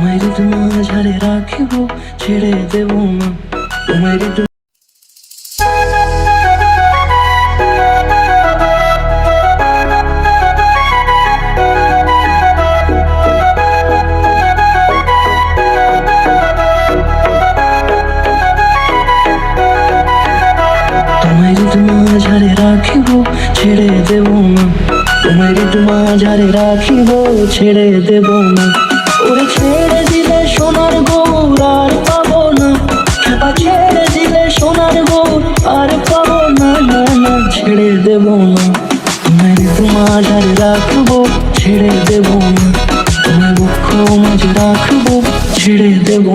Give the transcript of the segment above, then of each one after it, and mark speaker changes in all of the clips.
Speaker 1: তোমায় ঋতু মাঝারে রাখিব ছেড়ে দেব না তোমায় ঋতু মাঝারে রাখিব ছেড়ে দেব না তোমায় ঋতু মাঝারে রাখিব ছেড়ে দেব না ঋতু মাঝারে রাখব, ছেড়ে দেব না। তোমায় বক্ষ মাঝে রাখব, ছেড়ে দেব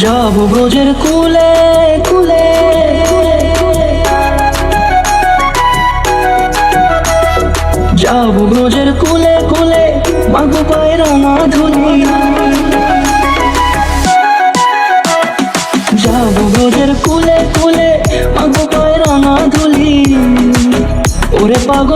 Speaker 1: যাব ব্রজের কুলে মাগো পায়ের মাধুরী যাব গোদের কুলে কুলে মাগো পায়ের মাধুরী। ওরে পাগল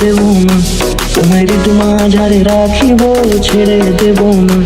Speaker 2: দেব না। তোমার তোমার
Speaker 1: মাঝারে রাখিব ছেড়ে দেব না।